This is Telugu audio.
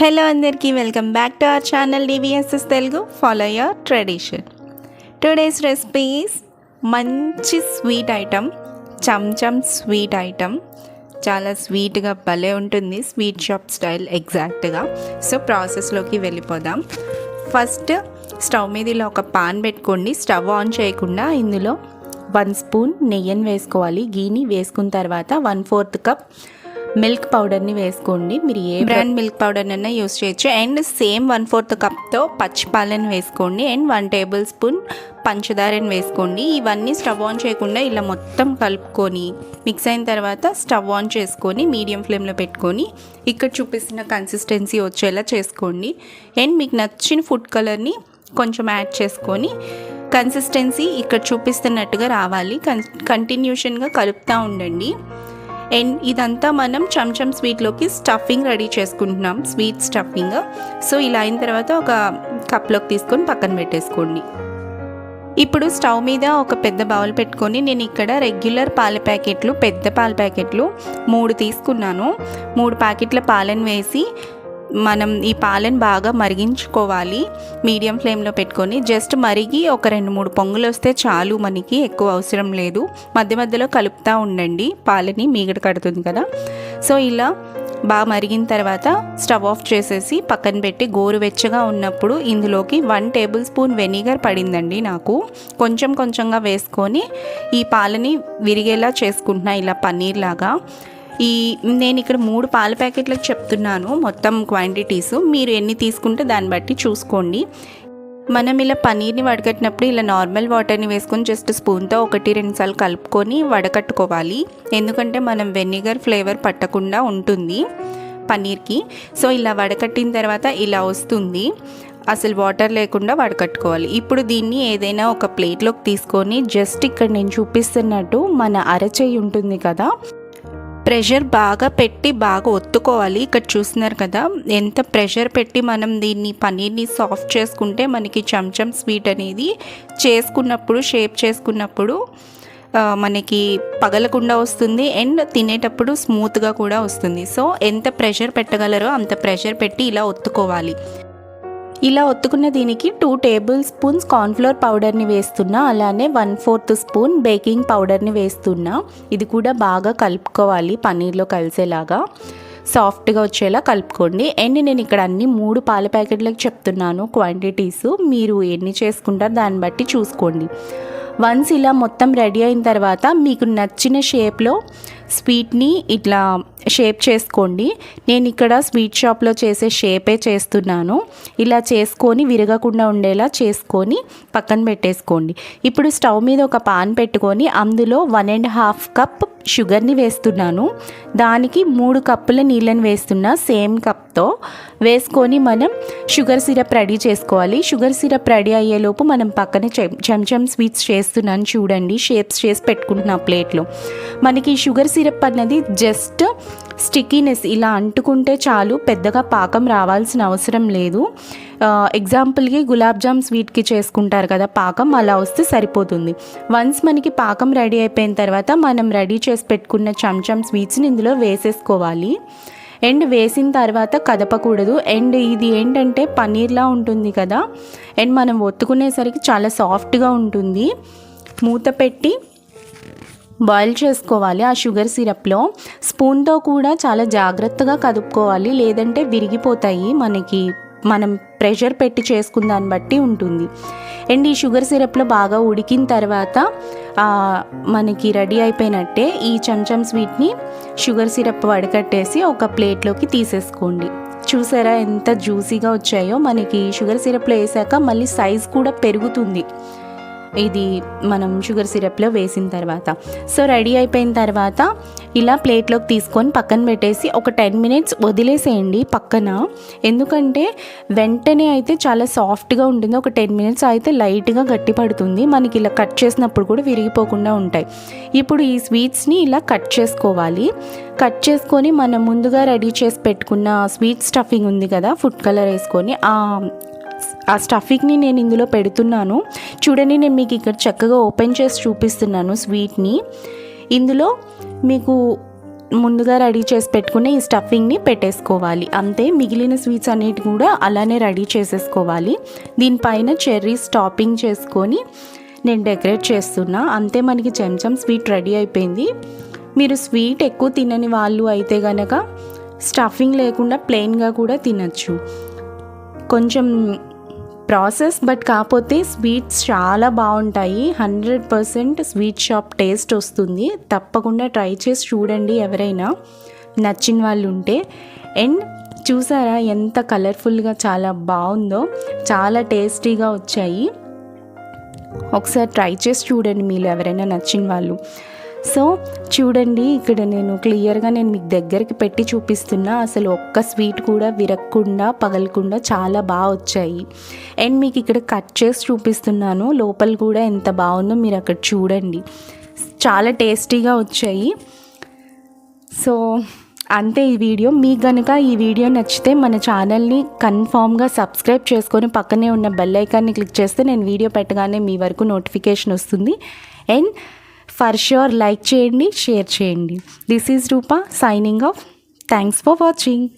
హలో అందరికీ welcome back to our channel DVSS Telugu follow your tradition today's recipes మంచి sweet item chamcham sweet item చాలా స్వీట్గా భలే ఉంటుంది స్వీట్ షాప్ స్టైల్ ఎగ్జాక్ట్గా సో ప్రాసెస్లోకి వెళ్ళిపోదాం. ఫస్ట్ స్టవ్ మీద ఇలా ఒక పాన్ పెట్టుకోండి. స్టవ్ ఆన్ చేయకుండా ఇందులో వన్ స్పూన్ నెయ్యిని వేసుకోవాలి. గీని వేసుకున్న తర్వాత వన్ ఫోర్త్ కప్ మిల్క్ పౌడర్ని వేసుకోండి. మీరు ఏ బ్రాండ్ మిల్క్ పౌడర్నైనా యూస్ చేయొచ్చు. అండ్ సేమ్ వన్ ఫోర్త్ కప్తో పచ్చిపాలను వేసుకోండి. అండ్ వన్ టేబుల్ స్పూన్ పంచదారని వేసుకోండి. ఇవన్నీ స్టవ్ ఆన్ చేయకుండా ఇలా మొత్తం కలుపుకొని మిక్స్ అయిన తర్వాత స్టవ్ ఆన్ చేసుకొని మీడియం ఫ్లేమ్లో పెట్టుకొని ఇక్కడ చూపిస్తున్న కన్సిస్టెన్సీ వచ్చేలా చేసుకోండి. అండ్ మీకు నచ్చిన ఫుడ్ కలర్ని కొంచెం యాడ్ చేసుకొని కన్సిస్టెన్సీ ఇక్కడ చూపిస్తున్నట్టుగా రావాలి. కన్ కంటిన్యూషన్గా కలుపుతూ ఉండండి. అండ్ ఇదంతా మనం చంచం స్వీట్లోకి స్టఫింగ్ రెడీ చేసుకుంటున్నాం. స్వీట్ స్టఫింగ్ సో ఇలా అయిన తర్వాత ఒక కప్లోకి తీసుకొని పక్కన పెట్టేసుకోండి. ఇప్పుడు స్టవ్ మీద ఒక పెద్ద బౌల్ పెట్టుకొని నేను ఇక్కడ రెగ్యులర్ పాల ప్యాకెట్లు పెద్ద పాల ప్యాకెట్లు మూడు తీసుకున్నాను. మూడు ప్యాకెట్ల పాలను వేసి మనం ఈ పాలను బాగా మరిగించుకోవాలి. మీడియం ఫ్లేమ్లో పెట్టుకొని జస్ట్ మరిగి ఒక రెండు మూడు పొంగులు వస్తే చాలు మనకి ఎక్కువ అవసరం లేదు. మధ్య మధ్యలో కలుపుతూ ఉండండి. పాలని మీగడ కడుతుంది కదా. సో ఇలా బాగా మరిగిన తర్వాత స్టవ్ ఆఫ్ చేసేసి పక్కన పెట్టి గోరువెచ్చగా ఉన్నప్పుడు ఇందులోకి వన్ టేబుల్ స్పూన్ వెనిగర్ పడిందండి నాకు. కొంచెం కొంచెంగా వేసుకొని ఈ పాలని విరిగేలా చేసుకుంటున్నా ఇలా పన్నీర్ లాగా ఈ నేను ఇక్కడ మూడు పాల ప్యాకెట్లకు చెప్తున్నాను మొత్తం క్వాంటిటీస్ మీరు ఎన్ని తీసుకుంటే దాన్ని బట్టి చూసుకోండి. మనం ఇలా పనీర్ని వడకట్టినప్పుడు ఇలా నార్మల్ వాటర్ని వేసుకొని జస్ట్ స్పూన్తో ఒకటి రెండు సార్లు కలుపుకొని వడకట్టుకోవాలి. ఎందుకంటే మనం వెనిగర్ ఫ్లేవర్ పట్టకుండా ఉంటుంది పనీర్కి. సో ఇలా వడకట్టిన తర్వాత ఇలా వస్తుంది. అసలు వాటర్ లేకుండా వడకట్టుకోవాలి. ఇప్పుడు దీన్ని ఏదైనా ఒక ప్లేట్లోకి తీసుకొని జస్ట్ ఇక్కడ నేను చూపిస్తున్నట్టు మన అరచేయి ఉంటుంది కదా ప్రెషర్ బాగా పెట్టి బాగా ఒత్తుకోవాలి. ఇక్కడ చూస్తున్నారు కదా ఎంత ప్రెషర్ పెట్టి మనం దీన్ని పనీర్ని సాఫ్ట్ చేసుకుంటే మనకి చంచం స్వీట్ అనేది చేసుకున్నప్పుడు షేప్ చేసుకున్నప్పుడు మనకి పగలకుండా వస్తుంది. అండ్ తినేటప్పుడు స్మూత్గా కూడా వస్తుంది. సో ఎంత ప్రెషర్ పెట్టగలరో అంత ప్రెషర్ పెట్టి ఇలా ఒత్తుకోవాలి. ఇలా ఒత్తుకున్న దీనికి టూ టేబుల్ స్పూన్స్ కార్న్ఫ్లోర్ పౌడర్ని వేస్తున్నా అలానే వన్ ఫోర్త్ స్పూన్ బేకింగ్ పౌడర్ని వేస్తున్నా. ఇది కూడా బాగా కలుపుకోవాలి పన్నీర్లో కలిసేలాగా. సాఫ్ట్గా వచ్చేలా కలుపుకోండి. అండ్ నేను ఇక్కడ అన్ని మూడు పాల ప్యాకెట్లకు చెప్తున్నాను క్వాంటిటీస్ మీరు ఎన్ని చేసుకుంటారో దాన్ని బట్టి చూసుకోండి. వన్స్ ఇలా మొత్తం రెడీ అయిన తర్వాత మీకు నచ్చిన షేప్లో స్వీట్ని ఇట్లా షేప్ చేసుకోండి. నేను ఇక్కడ స్వీట్ షాప్లో చేసే షేపే చేస్తున్నాను. ఇలా చేసుకొని విరగకుండా ఉండేలా చేసుకొని పక్కన పెట్టేసుకోండి. ఇప్పుడు స్టవ్ మీద ఒక పాన్ పెట్టుకొని అందులో వన్ అండ్ హాఫ్ కప్ షుగర్ని వేస్తున్నాను. దానికి మూడు కప్పుల నీళ్ళని వేస్తున్నా సేమ్ కప్తో వేసుకొని మనం షుగర్ సిరప్ రెడీ చేసుకోవాలి. షుగర్ సిరప్ రెడీ అయ్యేలోపు మనం పక్కన చెంచం స్వీట్స్ చేస్తున్నాను చూడండి. షేప్స్ చేసి పెట్టుకుంటున్నా ప్లేట్లో. మనకి షుగర్ సిరప్ అన్నది జస్ట్ స్టిక్కీనెస్ ఇలా అంటుకుంటే చాలు పెద్దగా పాకం రావాల్సిన అవసరం లేదు. ఎగ్జాంపుల్కి గులాబ్ జామ్ స్వీట్కి చేసుకుంటారు కదా పాకం అలా వస్తే సరిపోతుంది. వన్స్ మనకి పాకం రెడీ అయిపోయిన తర్వాత మనం రెడీ చేసి పెట్టుకున్న చంచం స్వీట్స్ని ఇందులో వేసేసుకోవాలి. అండ్ వేసిన తర్వాత కదపకూడదు. అండ్ ఇది ఏంటంటే పన్నీర్లా ఉంటుంది కదా. అండ్ మనం ఒత్తుకునేసరికి చాలా సాఫ్ట్గా ఉంటుంది. మూత పెట్టి బాయిల్ చేసుకోవాలి ఆ షుగర్ సిరప్లో. స్పూన్తో కూడా చాలా జాగ్రత్తగా కదుపుకోవాలి. లేదంటే విరిగిపోతాయి. మనకి మనం ప్రెషర్ పెట్టి చేసుకున్న దాన్ని బట్టి ఉంటుంది. అండ్ ఈ షుగర్ సిరప్లో బాగా ఉడికిన తర్వాత మనకి రెడీ అయిపోయినట్టే ఈ చెంచం స్వీట్ని షుగర్ సిరప్ వడకట్టేసి ఒక ప్లేట్లోకి తీసేసుకోండి. చూసారా ఎంత జ్యూసీగా వచ్చాయో? మనకి షుగర్ సిరప్లో వేసాక మళ్ళీ సైజ్ కూడా పెరుగుతుంది. ఇది మనం షుగర్ సిరప్లో వేసిన తర్వాత. సో రెడీ అయిపోయిన తర్వాత ఇలా ప్లేట్లోకి తీసుకొని పక్కన పెట్టేసి ఒక టెన్ మినిట్స్ వదిలేసేయండి పక్కన. ఎందుకంటే వెంటనే అయితే చాలా సాఫ్ట్గా ఉంటుంది. ఒక టెన్ మినిట్స్ అయితే లైట్గా గట్టి పడుతుంది. మనకి ఇలా కట్ చేసినప్పుడు కూడా విరిగిపోకుండా ఉంటాయి. ఇప్పుడు ఈ స్వీట్స్ని ఇలా కట్ చేసుకోవాలి. కట్ చేసుకొని మనం ముందుగా రెడీ చేసి పెట్టుకున్న స్వీట్ స్టఫింగ్ ఉంది కదా ఫుడ్ కలర్ వేసుకొని ఆ ఆ స్టఫింగ్ని నేను ఇందులో పెడుతున్నాను. చూడండి నేను మీకు ఇక్కడ చక్కగా ఓపెన్ చేసి చూపిస్తున్నాను స్వీట్ని. ఇందులో మీకు ముందుగా రెడీ చేసి పెట్టుకునే ఈ స్టఫింగ్ని పెట్టేసుకోవాలి. అంతే మిగిలిన స్వీట్స్ అన్నిటి కూడా అలానే రెడీ చేసేసుకోవాలి. దీనిపైన చెర్రీస్ టాపింగ్ చేసుకొని నేను డెకరేట్ చేస్తున్నా. అంతే మనకి చెంచం స్వీట్ రెడీ అయిపోయింది. మీరు స్వీట్ ఎక్కువ తినని వాళ్ళు అయితే గనక స్టఫింగ్ లేకుండా ప్లెయిన్గా కూడా తినచ్చు. కొంచెం ప్రాసెస్ బట్ కాకపోతే స్వీట్స్ చాలా బాగుంటాయి. Hundred percent sweet shop taste వస్తుంది. తప్పకుండా ట్రై చేసి చూడండి ఎవరైనా నచ్చిన వాళ్ళు ఉంటే. అండ్ చూసారా ఎంత కలర్ఫుల్గా చాలా బాగుందో. చాలా టేస్టీగా వచ్చాయి. ఒకసారి ట్రై చేసి చూడండి మీరు ఎవరైనా నచ్చిన వాళ్ళు. సో చూడండి ఇక్కడ నేను క్లియర్గా నేను మీకు దగ్గరికి పెట్టి చూపిస్తున్నా. అసలు ఒక్క స్వీట్ కూడా విరక్కుండా పగలకుండా చాలా బాగా వచ్చాయి. అండ్ మీకు ఇక్కడ కట్ చేసి చూపిస్తున్నాను. లోపల కూడా ఎంత బాగుందో మీరు అక్కడ చూడండి. చాలా టేస్టీగా వచ్చాయి. సో అంతే ఈ వీడియో. మీకు కనుక ఈ వీడియో నచ్చితే మన ఛానల్ని కన్ఫామ్గా సబ్స్క్రైబ్ చేసుకొని పక్కనే ఉన్న బెల్ ఐకాన్ని క్లిక్ చేస్తే నేను వీడియో పెట్టగానే మీ వరకు నోటిఫికేషన్ వస్తుంది. అండ్ ఫర్ ష్యూర్ లైక్ చేయండి షేర్ చేయండి. This is Roopa signing off thanks for watching